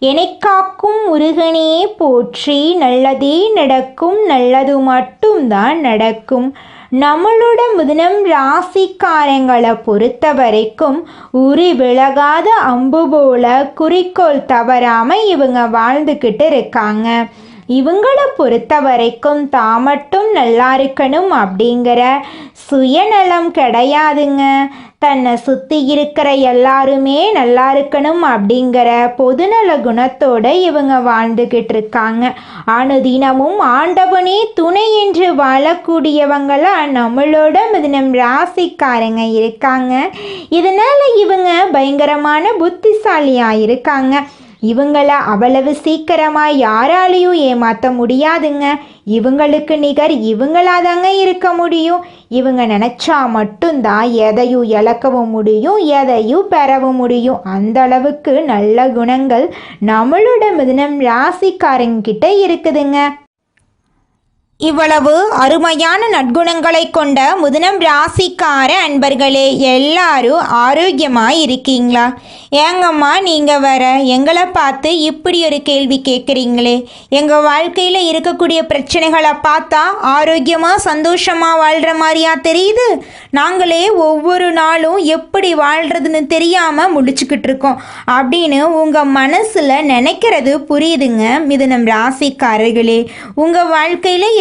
எனக்காக்கும் முருகனே போற்றி நல்லதே நடக்கும் நல்லது மட்டும்தான் நடக்கும். நம்மளோட முதனம் ராசிக்காரங்களை பொறுத்த வரைக்கும் உரி விலகாத அம்பு போல குறிக்கோள் தவறாமல் இவங்க வாழ்ந்துக்கிட்டு இருக்காங்க. இவங்களை பொறுத்த வரைக்கும் தான் மட்டும் நல்லா இருக்கணும் அப்படிங்கிற சுயநலம் கிடையாதுங்க. தன்னை சுற்றி இருக்கிற எல்லாருமே நல்லா இருக்கணும் அப்படிங்கிற பொதுநல குணத்தோடு இவங்க வாழ்ந்துக்கிட்டு இருக்காங்க. அனுதினமும் ஆண்டவனே துணை என்று வாழக்கூடியவங்களாம் நம்மளோட மிதனம் ராசிக்காரங்க இருக்காங்க. இதனால் இவங்க பயங்கரமான புத்திசாலியாக இருக்காங்க. இவங்கள அவ்வளவு சீக்கிரமாக யாராலையும் ஏமாற்ற முடியாதுங்க. இவங்களுக்கு நிகர் இவங்களாதாங்க இருக்க முடியும். இவங்க நினச்சா மட்டும்தான் எதையும் இழக்கவும் முடியும் எதையும் பெறவும் முடியும். அந்த அளவுக்கு நல்ல குணங்கள் நம்மளோட மிதனம் ராசிக்காரங்கிட்ட இருக்குதுங்க. இவ்வளவு அருமையான நற்குணங்களை கொண்ட முதனம் ராசிக்கார அன்பர்களே எல்லாரும் ஆரோக்கியமாக இருக்கீங்களா ஏங்கம்மா நீங்கள் வர எங்களை பார்த்து இப்படி ஒரு கேள்வி கேட்குறீங்களே. எங்கள் வாழ்க்கையில் இருக்கக்கூடிய பிரச்சனைகளை பார்த்தா ஆரோக்கியமாக சந்தோஷமாக வாழ்கிற மாதிரியா தெரியுது? நாங்களே ஒவ்வொரு நாளும் எப்படி வாழ்கிறதுன்னு தெரியாமல் முடிச்சுக்கிட்டு இருக்கோம். அப்படின்னு உங்கள் மனசில் நினைக்கிறது புரியுதுங்க மிதுனம் ராசிக்காரர்களே. உங்கள் வாழ்க்கையில்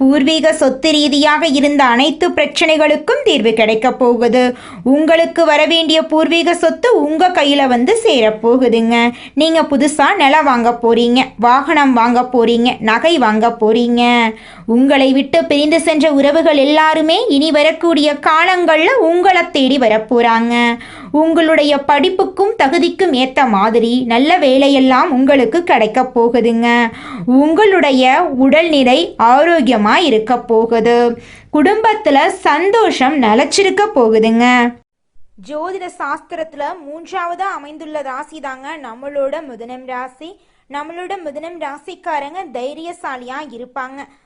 பூர்வீக சொத்து ரீதியாக இருந்த அனைத்து பிரச்சனைகளுக்கும் தீர்வு கிடைக்க போகுது. உங்களுக்கு வர வேண்டிய பூர்வீக சொத்து உங்கள் கையில் வந்து சேரப்போகுதுங்க நீங்கள் புதுசாக நிலம் வாங்க போகிறீங்க வாகனம் வாங்க போகிறீங்க நகை வாங்க போகிறீங்க உங்களை விட்டு பிரிந்து சென்ற உறவுகள் எல்லாருமே இனி வரக்கூடிய காலங்களில் உங்களை தேடி வரப்போகிறாங்க உங்களுடைய படிப்புக்கும் தகுதிக்கும் ஏற்ற மாதிரி நல்ல வேலையெல்லாம் உங்களுக்கு கிடைக்க போகுதுங்க. உங்களுடைய உடல்நிலை ஆரோக்கியமாக இருக்க போகுது. குடும்பத்தில் சந்தோஷம் நிலச்சிருக்க போகுதுங்க. ஜோதிட சாஸ்திரத்தில் மூன்றாவது அமைந்துள்ள ராசி தாங்க நம்மளோட முதனம் ராசி. நம்மளோட மிதுனம் ராசிக்காரங்க தைரியசாலியாக இருப்பாங்க.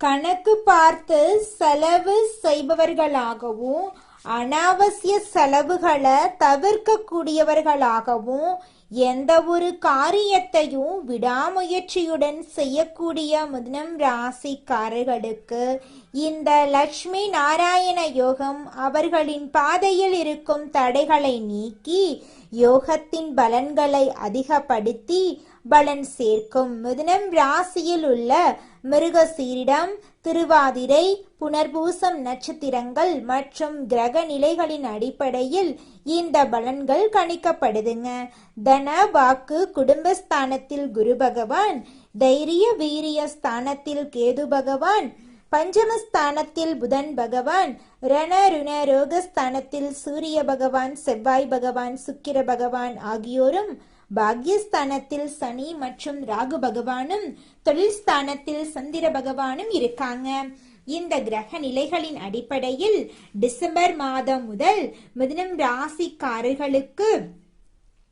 கணக்கு பார்த்து செலவு செய்பவர்களாகவும் அனாவசிய செலவுகளை தவிர்க்கக்கூடியவர்களாகவும் எந்த ஒரு காரியத்தையும் விடாமுயற்சியுடன் செய்யக்கூடிய முதனம் ராசிக்காரர்களுக்கு இந்த லட்சுமி நாராயண யோகம் அவர்களின் பாதையில் இருக்கும் தடைகளை நீக்கி யோகத்தின் பலன்களை அதிகப்படுத்தி பலன் சேர்க்கும். மிதுனம் ராசியில் உள்ள மிருகசீரிடம் திருவாதிரை புனர்பூசம் நட்சத்திரங்கள் மற்றும் கிரக நிலைகளின் அடிப்படையில் இந்த பலன்கள் கணிக்கப்படுதுங்க. தன வாக்கு குடும்பஸ்தானத்தில் குரு பகவான் தைரிய வீரிய ஸ்தானத்தில் கேது பகவான் பஞ்சமஸ்தானத்தில் புதன் பகவான் ரண ருண ரோகஸ்தானத்தில் சூரிய பகவான் செவ்வாய் பகவான் சுக்கிர பகவான் ஆகியோரும் பாக்யஸ்தானத்தில் சனி மற்றும் ராகு பகவானும் தொழில் ஸ்தானத்தில் சந்திர பகவானும் இருக்காங்க. இந்த கிரக நிலைகளின் அடிப்படையில் டிசம்பர் மாதம் முதல் மிதுனம் ராசிக்காரர்களுக்கு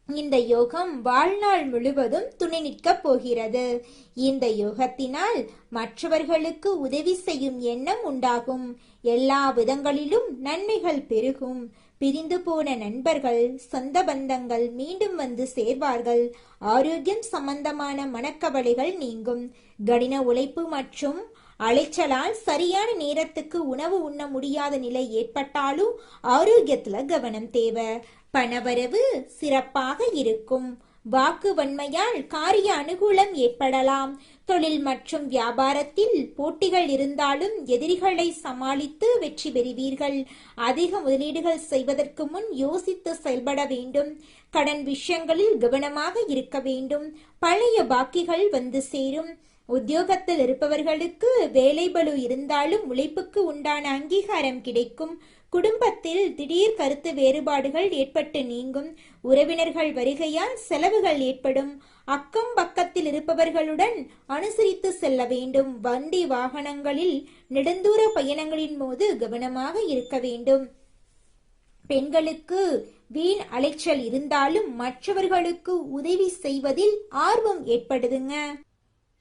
இந்த யோகம் வாழ்நாள் முழுவதும் துணை நிற்கப் போகிறது. இந்த யோகத்தினால் மற்றவர்களுக்கு உதவி செய்யும் எண்ணம் உண்டாகும். எல்லா விதங்களிலும் நன்மைகள் பெருகும். பிரிந்து போன நண்பர்கள் சொந்த பந்தங்கள் மீண்டும் வந்து சேர்வார்கள். ஆரோக்கியம் சம்பந்தமான மனக்கவலைகள் நீங்கும். கடின உழைப்பு மற்றும் அலைச்சலால் சரியான நேரத்துக்கு உணவு உண்ண முடியாத நிலை ஏற்பட்டாலும் ஆரோக்கியத்துல கவனம் தேவை. பணவரவு சிறப்பாக இருக்கும். வாக்கு வன்மையால் காரிய அனுகூலம் ஏற்படலாம். தொழில் மற்றும் வியாபாரத்தில் போட்டிகள் இருந்தாலும் எதிரிகளை சமாளித்து வெற்றி பெறுவீர்கள். அதிக முதலீடுகள் செய்வதற்கு முன் யோசித்து செயல்பட வேண்டும். கடன் விஷயங்களில் கவனமாக இருக்க வேண்டும். பழைய பாக்கிகள் வந்து சேரும். உத்தியோகத்தில் இருப்பவர்களுக்கு வேலை பலு இருந்தாலும் உழைப்புக்கு உண்டான அங்கீகாரம் கிடைக்கும். குடும்பத்தில் திடீர் கருத்து வேறுபாடுகள் ஏற்பட்டு நீங்கும். உறவினர்கள் வருகையால் செலவுகள் ஏற்படும். அக்கம் பக்கத்தில் இருப்பவர்களுடன் அனுசரித்து செல்ல வேண்டும். வண்டி வாகனங்களில் நெடுந்தூர பயணங்களின் போது கவனமாக இருக்க வேண்டும். பெண்களுக்கு வீண் அலைச்சல் இருந்தாலும் மற்றவர்களுக்கு உதவி செய்வதில் ஆர்வம் ஏற்படுதுங்க.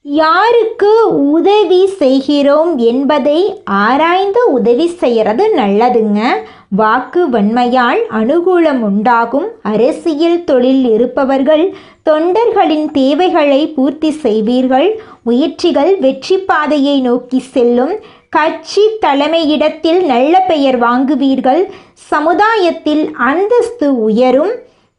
யாருக்கு உதவி செய்கிறோம் என்பதை ஆராய்ந்து உதவி செய்கிறது நல்லதுங்க. வாக்கு வன்மையால் அனுகூலம் உண்டாகும். அரசியல் தொழில் இருப்பவர்கள் தொண்டர்களின் தேவைகளை பூர்த்தி செய்வீர்கள். முயற்சிகள் வெற்றி பாதையை நோக்கி செல்லும். கட்சி தலைமையிடத்தில் நல்ல பெயர் வாங்குவீர்கள். சமுதாயத்தில் அந்தஸ்து உயரும்.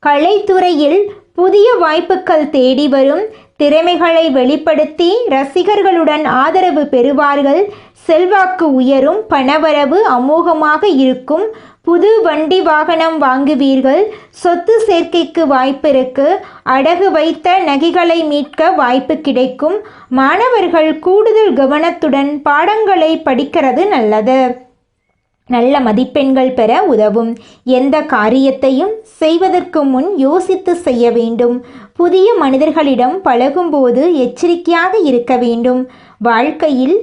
கலைத்துறையில் புதிய வாய்ப்புகள் தேடி வரும். திறமைகளை வெளிப்படுத்தி ரசிகர்களுடன் ஆதரவு பெறுவார்கள். செல்வாக்கு உயரும் பணவரவு அமோகமாக இருக்கும். புது வண்டி வாகனம் வாங்குவீர்கள். சொத்து சேர்க்கைக்கு வாய்ப்பிருக்கு அடகு வைத்த நகைகளை மீட்க வாய்ப்பு கிடைக்கும். மாணவர்கள் கூடுதல் கவனத்துடன் பாடங்களை படிக்கிறது நல்லது. நல்ல மதிப்பெண்கள் பெற உதவும். எந்த காரியத்தையும் செய்வதற்கு முன் யோசித்து செய்ய வேண்டும். புதிய மனிதர்களிடம் பழகும்போது எச்சரிக்கையாக இருக்க வேண்டும். வாழ்க்கையில்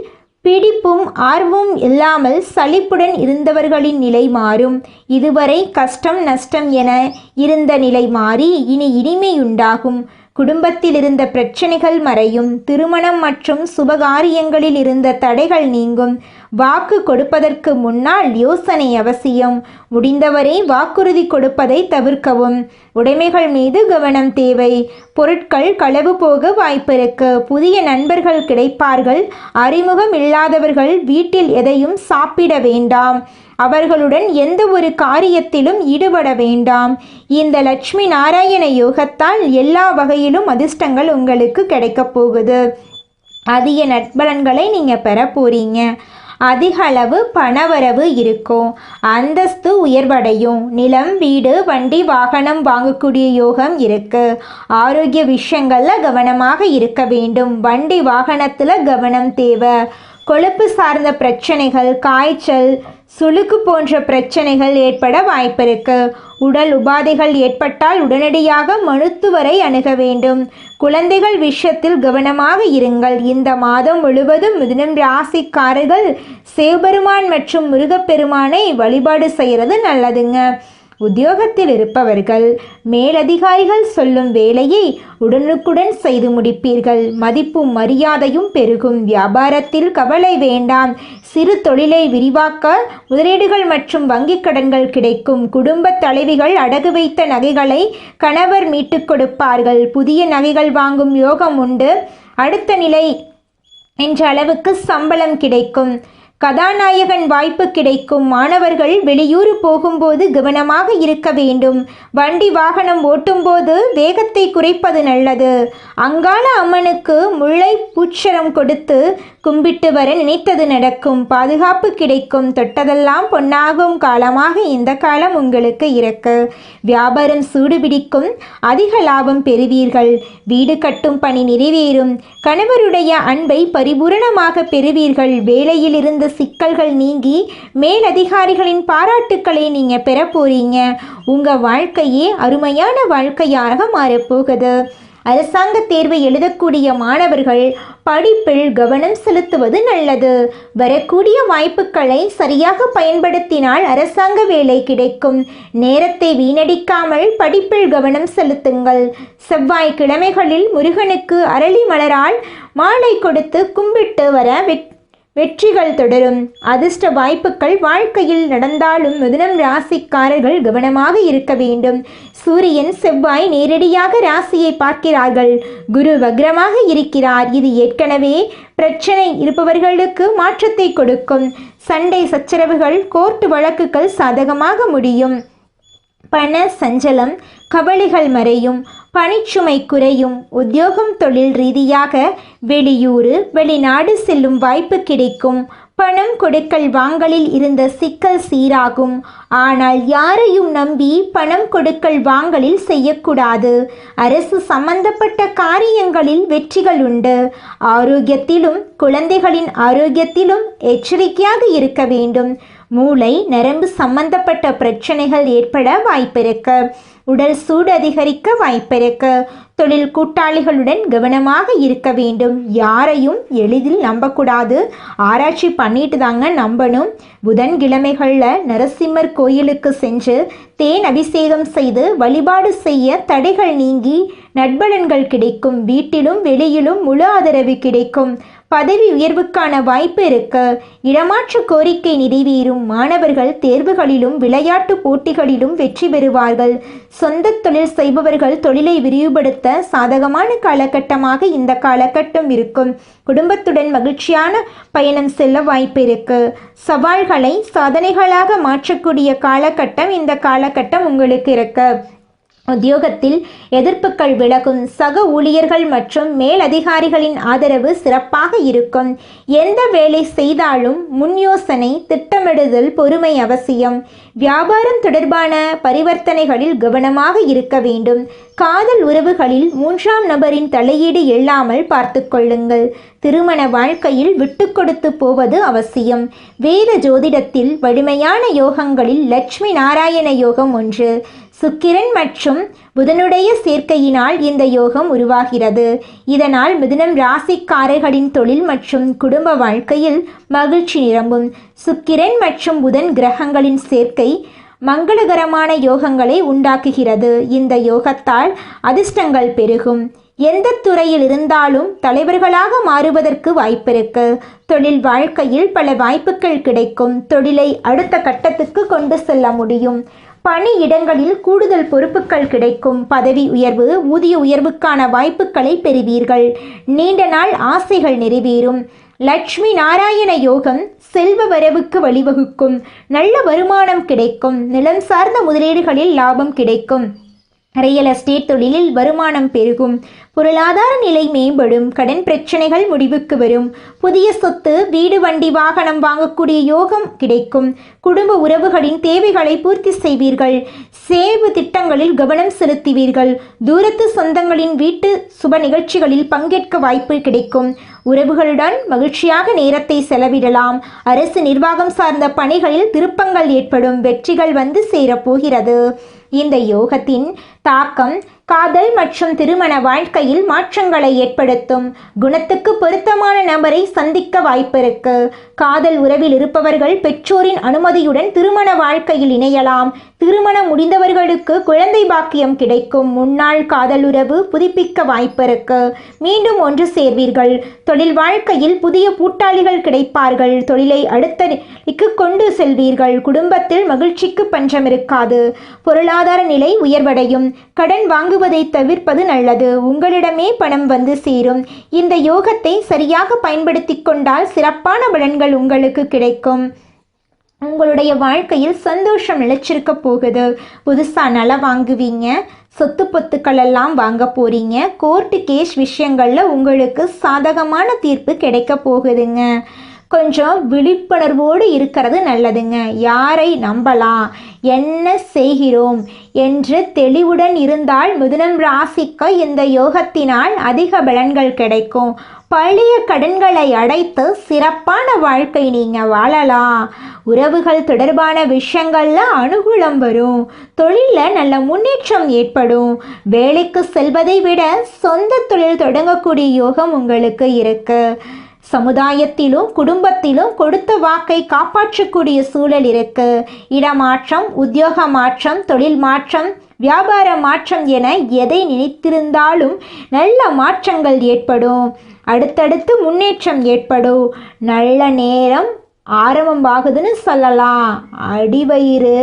பிடிப்பும் ஆர்வமும் இல்லாமல் சலிப்புடன் இருந்தவர்களின் நிலை மாறும். இதுவரை கஷ்டம் நஷ்டம் என இருந்த நிலை மாறி இனி இனிமையுண்டாகும். குடும்பத்தில் இருந்த பிரச்சனைகள் மறையும் திருமணம் மற்றும் சுபகாரியங்களில் இருந்த தடைகள் நீங்கும். வாக்கு கொடுப்பதற்கு முன்னால் யோசனை அவசியம். முடிந்தவரை வாக்குறுதி கொடுப்பதை தவிர்க்கவும். உடைமைகள் மீது கவனம் தேவை. பொருட்கள் களவு போக வாய்ப்பிருக்கு. புதிய நண்பர்கள் கிடைப்பார்கள். அறிமுகம் இல்லாதவர்கள் வீட்டில் எதையும் சாப்பிட வேண்டாம். அவர்களுடன் எந்த ஒரு காரியத்திலும் ஈடுபட வேண்டாம். இந்த லட்சுமி நாராயண யோகத்தால் எல்லா வகையிலும் அதிர்ஷ்டங்கள் உங்களுக்கு கிடைக்கப் போகுது. அதிக நட்பலன்களை நீங்கள் பெற போறீங்க. அதிக அளவு பணவரவு இருக்கும். அந்தஸ்து உயர்வடையும். நிலம் வீடு வண்டி வாகனம் வாங்கக்கூடிய யோகம் இருக்கு. ஆரோக்கிய விஷயங்களில் கவனமாக இருக்க வேண்டும். வண்டி வாகனத்தில் கவனம் தேவை. கொழுப்பு சார்ந்த பிரச்சனைகள் காய்ச்சல் சுளுக்கு போன்ற பிரச்சனைகள் ஏற்பட வாய்ப்பிருக்கு. உடல் உபாதைகள் ஏற்பட்டால் உடனடியாக மருத்துவரை அணுக வேண்டும். குழந்தைகள் விஷயத்தில் கவனமாக இருங்கள். இந்த மாதம் முழுவதும் மிதுனம் ராசிக்காரர்கள் சிவபெருமான் மற்றும் முருகப்பெருமானை வழிபாடு செய்கிறது நல்லதுங்க. உத்தியோகத்தில் இருப்பவர்கள் மேலதிகாரிகள் சொல்லும் வேலையை உடனுக்குடன் செய்து முடிப்பீர்கள். மதிப்பும் மரியாதையும் பெருகும். வியாபாரத்தில் கவலை வேண்டாம். சிறு தொழிலை விரிவாக்க முதலீடுகள் மற்றும் வங்கிக் கடன்கள் கிடைக்கும். குடும்ப தலைவிகள் அடகு வைத்த நகைகளை கணவர் மீட்டுக் கொடுப்பார்கள். புதிய நகைகள் வாங்கும் யோகம் உண்டு. அடுத்த நிலை என்ற அளவுக்கு சம்பளம் கிடைக்கும். கதாநாயகன் வாய்ப்பு கிடைக்கும். மாணவர்கள் வெளியூர் போகும்போது கவனமாக இருக்க வேண்டும். வண்டி வாகனம் ஓட்டும்போது வேகத்தை குறைப்பது நல்லது. அங்காள அம்மனுக்கு முல்லை பூச்சரம் கொடுத்து கும்பிட்டு வர நினைத்தது நடக்கும். பாதுகாப்பு கிடைக்கும். தொட்டதெல்லாம் பொன்னாகும். காலமாக இந்த காலம் உங்களுக்கு இருக்கு. வியாபாரம் சூடுபிடிக்கும். அதிக லாபம் பெறுவீர்கள். வீடு கட்டும் பணி நிறைவேறும். கணவருடைய அன்பை பரிபூரணமாக பெறுவீர்கள். வேலையிலிருந்து சிக்கல்கள் நீங்கி மேலதிகாரிகளின் பாராட்டுக்களை நீங்கள் பெற போறீங்க. உங்கள் வாழ்க்கையே அருமையான வாழ்க்கையாக மாறப்போகுது அரசாங்க தேர்வை எழுதக்கூடிய மாணவர்கள் படிப்பில் கவனம் செலுத்துவது நல்லது. வரக்கூடிய வாய்ப்புகளை சரியாக பயன்படுத்தினால் அரசாங்க வேலை கிடைக்கும். நேரத்தை வீணடிக்காமல் படிப்பில் கவனம் செலுத்துங்கள். செவ்வாய்க்கிழமைகளில் முருகனுக்கு அரளி மலரால் மாலை கொடுத்து கும்பிட்டு வர வெற்றி வெற்றிகள் தொடரும். அதிர்ஷ்ட வாய்ப்புகள் வாழ்க்கையில் நடந்தாலும் மிதுனம் ராசிக்காரர்கள் கவனமாக இருக்க வேண்டும். சூரியன் செவ்வாய் நேரடியாக ராசியை பார்க்கிறார்கள். குரு வக்ரமாக இருக்கிறார். இது ஏற்கனவே பிரச்சனை இருப்பவர்களுக்கு மாற்றத்தை கொடுக்கும். சண்டை சச்சரவுகள் கோர்ட்டு வழக்குகள் சாதகமாக முடியும். பண சஞ்சலம் கவலைகள் மறையும் பணிச்சுமை குறையும் உத்தியோகம் தொழில் ரீதியாக வெளியூர் வெளிநாடு செல்லும் வாய்ப்பு கிடைக்கும். பணம் கொடுக்கல் வாங்கலில் இருந்த சிக்கல் சீராகும். ஆனால் யாரையும் நம்பி பணம் கொடுக்கல் வாங்கலில் செய்யக்கூடாது. அரசு சம்பந்தப்பட்ட காரியங்களில் வெற்றிகள் உண்டு. ஆரோக்கியத்திலும் குழந்தைகளின் ஆரோக்கியத்திலும் எச்சரிக்கையாக இருக்க வேண்டும். மூளை நரம்பு சம்பந்தப்பட்ட பிரச்சனைகள் ஏற்பட வாய்ப்பிருக்க. உடல் சூடு அதிகரிக்க வாய்ப்பிருக்கு. தொழில் கூட்டாளிகளுடன் கவனமாக இருக்க வேண்டும். யாரையும் எளிதில் நம்பக்கூடாது. ஆராய்ச்சி பண்ணிட்டு தாங்க நம்பணும். புதன்கிழமைகளில் நரசிம்மர் கோயிலுக்கு சென்று தேன் அபிஷேகம் செய்து வழிபாடு செய்ய தடைகள் நீங்கி நட்பலன்கள் கிடைக்கும். வீட்டிலும் வெளியிலும் முழு ஆதரவு கிடைக்கும். பதவி உயர்வுக்கான வாய்ப்பு இருக்க இடமாற்று கோரிக்கை நிறைவேறும். மாணவர்கள் தேர்வுகளிலும் விளையாட்டு போட்டிகளிலும் வெற்றி பெறுவார்கள். சொந்த தொழில் செய்பவர்கள் தொழிலை விரிவுபடுத்த சாதகமான காலகட்டமாக இந்த காலகட்டம் இருக்கும். குடும்பத்துடன் மகிழ்ச்சியான பயணம் செல்ல வாய்ப்பு இருக்கு. சவால்களை சாதனைகளாக மாற்றக்கூடிய காலகட்டம் இந்த காலகட்டம் உங்களுக்கு இருக்கு. உத்தியோகத்தில் எதிர்ப்புகள் விலகும். சக ஊழியர்கள் மற்றும் மேலதிகாரிகளின் ஆதரவு சிறப்பாக இருக்கும். எந்த வேலை செய்தாலும் முன் யோசனை திட்டமிடுதல் பொறுமை அவசியம். வியாபாரம் தொடர்பான பரிவர்த்தனைகளில் கவனமாக இருக்க வேண்டும். காதல் உறவுகளில் மூன்றாம் நபரின் தலையீடு இல்லாமல் பார்த்து கொள்ளுங்கள். திருமண வாழ்க்கையில் விட்டு கொடுத்து போவது அவசியம். வேத ஜோதிடத்தில் வலிமையான யோகங்களில் லட்சுமி நாராயண யோகம் ஒன்று. சுக்கிரன் மற்றும் புதனுடைய சேர்க்கையினால் இந்த யோகம் உருவாகிறது. இதனால் மிதுனம் ராசிக்காரர்களின் தொழில் மற்றும் குடும்ப வாழ்க்கையில் மகிழ்ச்சி நிரம்பும். சுக்கிரன் மற்றும் புதன் கிரகங்களின் சேர்க்கை மங்களகரமான யோகங்களை உண்டாக்குகிறது. இந்த யோகத்தால் அதிர்ஷ்டங்கள் பெருகும். எந்த துறையில் இருந்தாலும் தலைவர்களாக மாறுவதற்கு வாய்ப்பிருக்கு. தொழில் வாழ்க்கையில் பல வாய்ப்புகள் கிடைக்கும். தொழிலை அடுத்த கட்டத்துக்கு கொண்டு செல்ல முடியும். பணியிடங்களில் கூடுதல் பொறுப்புகள் கிடைக்கும். பதவி உயர்வு ஊதிய உயர்வுக்கான வாய்ப்புகளை பெறுவீர்கள். நீண்ட நாள் ஆசைகள் நிறைவேறும். லட்சுமி நாராயண யோகம் செல்வ வரவுக்கு வழிவகுக்கும். நல்ல வருமானம் கிடைக்கும். நிலம் சார்ந்த முதலீடுகளில் லாபம் கிடைக்கும். ரியல் எஸ்டேட் தொழிலில் வருமானம் பெருகும். பொருளாதார நிலை மேம்படும். கடன் பிரச்சனைகள் முடிவுக்கு வரும். புதிய சொத்து வீடு வண்டி வாகனம் வாங்கக்கூடிய யோகம் கிடைக்கும். குடும்ப உறவுகளின் தேவைகளை பூர்த்தி செய்வீர்கள். சேவு திட்டங்களில் கவனம் செலுத்துவீர்கள். தூரத்து சொந்தங்களின் வீட்டு சுப நிகழ்ச்சிகளில் பங்கேற்க வாய்ப்பு கிடைக்கும். உறவுகளுடன் மகிழ்ச்சியாக நேரத்தை செலவிடலாம். அரசு நிர்வாகம் சார்ந்த பணிகளில் திருப்பங்கள் ஏற்படும். வெற்றிகள் வந்து சேரப்போகிறது. இந்த யோகத்தின் தாக்கம் காதல் மற்றும் திருமண வாழ்க்கையில் மாற்றங்களை ஏற்படுத்தும். குணத்துக்கு பொருத்தமான நபரை சந்திக்க வாய்ப்பிருக்கு. காதல் உறவில் இருப்பவர்கள் பெற்றோரின் அனுமதியுடன் திருமண வாழ்க்கையில் இணையலாம். திருமணம் முடிந்தவர்களுக்கு குழந்தை பாக்கியம் கிடைக்கும். முன்னாள் காதல் உறவு புதுப்பிக்க வாய்ப்பிருக்கு. மீண்டும் ஒன்று சேர்வீர்கள். தொழில் வாழ்க்கையில் புதிய கூட்டாளிகள் கிடைப்பார்கள். தொழிலை அடுத்த நிலைக்கு கொண்டு செல்வீர்கள். குடும்பத்தில் மகிழ்ச்சிக்கு பஞ்சம் இருக்காது. பொருளாதார நிலை உயர்வடையும். கடன் வாங்க வாங்குவதை தவிர்ப்பது நல்லது. உங்களிடமே பணம் வந்து சேரும். இந்த யோகத்தை சரியாக பயன்படுத்தி கொண்டால் சிறப்பான பலன்கள் உங்களுக்கு கிடைக்கும். உங்களுடைய வாழ்க்கையில் சந்தோஷம் நிலைச்சிருக்க போகுது. புதுசாக நல வாங்குவீங்க. சொத்து பொத்துக்கள் எல்லாம் வாங்க போறீங்க. கோர்ட்டு கேஸ் விஷயங்களில் உங்களுக்கு சாதகமான தீர்ப்பு கிடைக்க போகுதுங்க. கொஞ்சம் விழிப்புணர்வோடு இருக்கிறது நல்லதுங்க. யாரை நம்பலாம்? என்ன செய்கிறோம்? என்று தெளிவுடன் இருந்தால் மிதுனம் ராசிக்கு இந்த யோகத்தினால் அதிக பலன்கள் கிடைக்கும். பழைய கடன்களை அடைத்து சிறப்பான வாழ்க்கை நீங்கள் வாழலாம். உறவுகள் தொடர்பான விஷயங்களில் அனுகூலம் வரும். தொழிலில் நல்ல முன்னேற்றம் ஏற்படும். வேலைக்கு செல்வதை விட சொந்த தொழில் தொடங்கக்கூடிய யோகம் உங்களுக்கு இருக்குது சமுதாயத்திலும் குடும்பத்திலும் கொடுத்த வாக்கை காப்பாற்றக்கூடிய சூழல் இருக்கு. இடமாற்றம் உத்தியோக மாற்றம் தொழில் மாற்றம் வியாபார மாற்றம் என எதை நினைத்திருந்தாலும் நல்ல மாற்றங்கள் ஏற்படும். அடுத்தடுத்து முன்னேற்றம் ஏற்படும். நல்ல நேரம் ஆரம்பமாகுதுன்னு சொல்லலாம். அடிவயிறு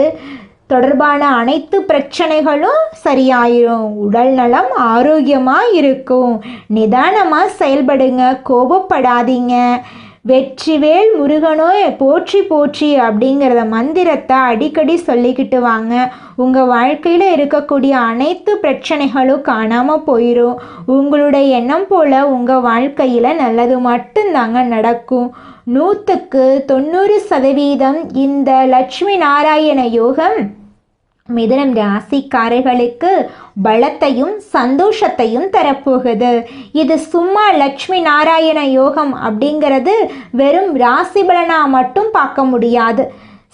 தொடர்பான அனைத்து பிரச்சனைகளும் சரியாயிரும். உடல் நலம் ஆரோக்கியமாக இருக்கும் நிதானமாக செயல்படுங்க. கோபப்படாதீங்க. வெற்றிவேல் முருகனோ போற்றி போற்றி அப்படிங்கிறத மந்திரத்தை அடிக்கடி சொல்லிக்கிட்டு வாங்க. உங்கள் வாழ்க்கையில் இருக்கக்கூடிய அனைத்து பிரச்சனைகளும் காணாமல் போயிடும் உங்களுடைய எண்ணம் போல் உங்கள் வாழ்க்கையில் நல்லது மட்டும்தாங்க நடக்கும். நூற்றுக்கு தொண்ணூறு சதவீதம் இந்த லட்சுமி நாராயண யோகம் மிதனம் ராசிக்காரர்களுக்கு பலத்தையும் சந்தோஷத்தையும் தரப்போகுது. இது சும்மா லட்சுமி நாராயண யோகம் அப்படிங்கிறது வெறும் ராசி பலனா மட்டும் பார்க்க முடியாது.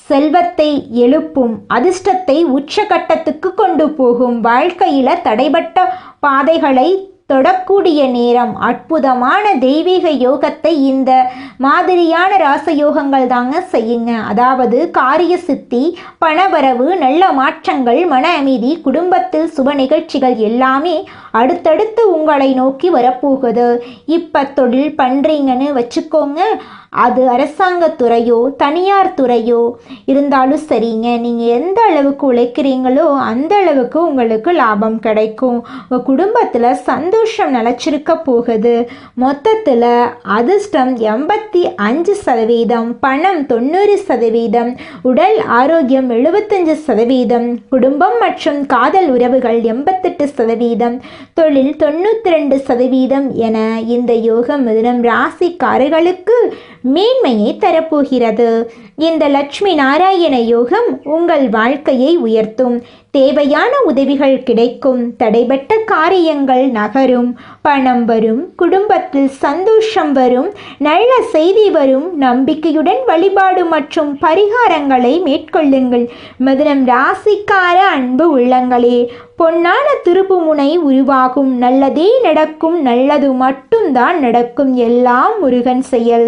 செல்வத்தை எழுப்பும் அதிர்ஷ்டத்தை உச்சகட்டத்துக்கு கொண்டு போகும். வாழ்க்கையில் தடைபட்ட பாதைகளை தொடக்கூடிய நேரம். அற்புதமான தெய்வீக யோகத்தை இந்த மாதிரியான ராசயோகங்கள் தாங்க செய்யுங்க. அதாவது காரிய சித்தி பணவரவு நல்ல மாற்றங்கள் மன அமைதி குடும்பத்தில் சுப நிகழ்ச்சிகள் எல்லாமே அடுத்தடுத்து உங்களை நோக்கி வரப்போகுது. இப்போ தொழில் பண்ணுறீங்கன்னு வச்சுக்கோங்க. அது அரசாங்கத் துறையோ தனியார் துறையோ இருந்தாலும் சரிங்க. நீங்கள் எந்த அளவுக்கு உழைக்கிறீங்களோ அந்த அளவுக்கு உங்களுக்கு லாபம் கிடைக்கும். உங்கள் குடும்பத்தில் சந்தோஷம் நிலச்சிருக்க போகுது. மொத்தத்தில் அதிர்ஷ்டம் எண்பத்தி அஞ்சு சதவீதம் பணம் தொண்ணூறு சதவீதம் உடல் ஆரோக்கியம் எழுபத்தஞ்சு சதவீதம் குடும்பம் மற்றும் காதல் உறவுகள் எண்பத்தெட்டு சதவீதம் தொழில் தொண்ணூற்றி ரெண்டு சதவீதம் என இந்த யோகம் மிதுனம் ராசிக்காரர்களுக்கு மேன்மையை தரப்போகிறது. இந்த லட்சுமி நாராயண யோகம் உங்கள் வாழ்க்கையை உயர்த்தும். தேவையான உதவிகள் கிடைக்கும். தடைபட்ட காரியங்கள் நகரும். பணம் வரும் குடும்பத்தில் சந்தோஷம் வரும் நல்ல செய்தி வரும். நம்பிக்கையுடன் வழிபாடு மற்றும் பரிகாரங்களை மேற்கொள்ளுங்கள். மதுரம் ராசிக்கார அன்பு உள்ளங்களே பொன்னான திருப்புமுனை உருவாகும். நல்லதே நடக்கும் நல்லது மட்டும்தான் நடக்கும். எல்லாம் முருகன் செயல்.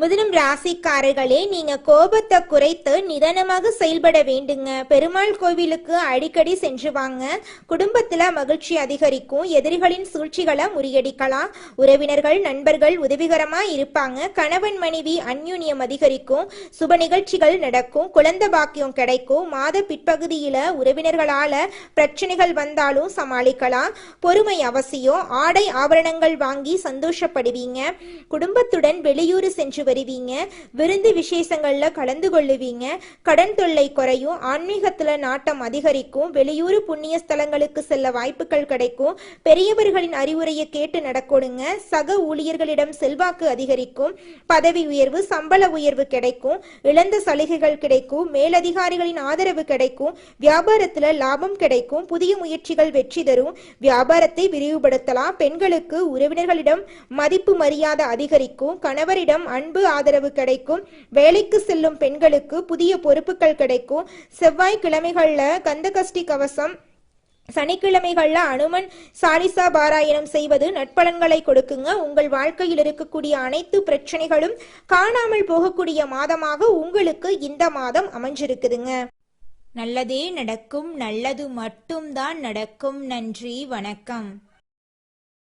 மிதுனம் ராசிக்காரர்களே நீங்க கோபத்தை குறைத்து நிதானமாக செயல்பட வேண்டுங்க. பெருமாள் கோவிலுக்கு அடிக்கடி சென்று வாங்க. குடும்பத்துல மகிழ்ச்சி அதிகரிக்கும். எதிரிகளின் சூழ்ச்சிகளை முறியடிக்கலாம். உறவினர்கள் நண்பர்கள் உதவிகரமா இருப்பாங்க. கணவன் மனைவி அந்யூன்யம் அதிகரிக்கும். சுப நிகழ்ச்சிகள் நடக்கும். குழந்தை பாக்கியம் கிடைக்கும். மாத பிற்பகுதியில உறவினர்களால பிரச்சனைகள் வந்தாலும் சமாளிக்கலாம். பொறுமை அவசியம். ஆடை ஆபரணங்கள் வாங்கி சந்தோஷப்படுவீங்க. குடும்பத்துடன் வெளியூர் சென்று வருவீங்க விருந்து விசேஷங்கள்ல கலந்து கொள்ளுவீங்க. கடன் தொல்லை குறையும். ஆன்மீகத்துல நாட்டம் அதிகரிக்கும். வெளியூர் புண்ணிய ஸ்தலங்களுக்கு செல்ல வாய்ப்புகள் கிடைக்கும். பெரியவர்களின் அறிவுரையை கேட்டு நடக்கணுங்க சக ஊழியர்களிடம் செல்வாக்கு அதிகரிக்கும். பதவி உயர்வு சம்பள உயர்வு கிடைக்கும். இழந்த சலுகைகள் கிடைக்கும். மேலதிகாரிகளின் ஆதரவு கிடைக்கும். வியாபாரத்துல லாபம் கிடைக்கும். புதிய முயற்சிகள் வெற்றி தரும். வியாபாரத்தை விரிவுபடுத்தலாம். பெண்களுக்கு உறவினர்களிடம் மதிப்பு மரியாதை அதிகரிக்கும். கணவரிடம் அன்பு ஆதரவு கிடைக்கும். வேலைக்கு செல்லும் பெண்களுக்கு புதிய பொறுப்புகள் கிடைக்கும். செவ்வாய்க்கிழமைகள்ல கந்தகஷ்டி கவசம் சனிக்கிழமைகள்ல அனுமன் சாலிசா பாராயணம் செய்வது நட்பலன்களை கொடுக்குங்க. உங்கள் வாழ்க்கையில் இருக்கக்கூடிய அனைத்து பிரச்சனைகளும் காணாமல் போகக்கூடிய மாதமாக உங்களுக்கு இந்த மாதம் அமைஞ்சிருக்குதுங்க. நல்லதே நடக்கும். நல்லது மட்டும்தான் நடக்கும். நன்றி வணக்கம்.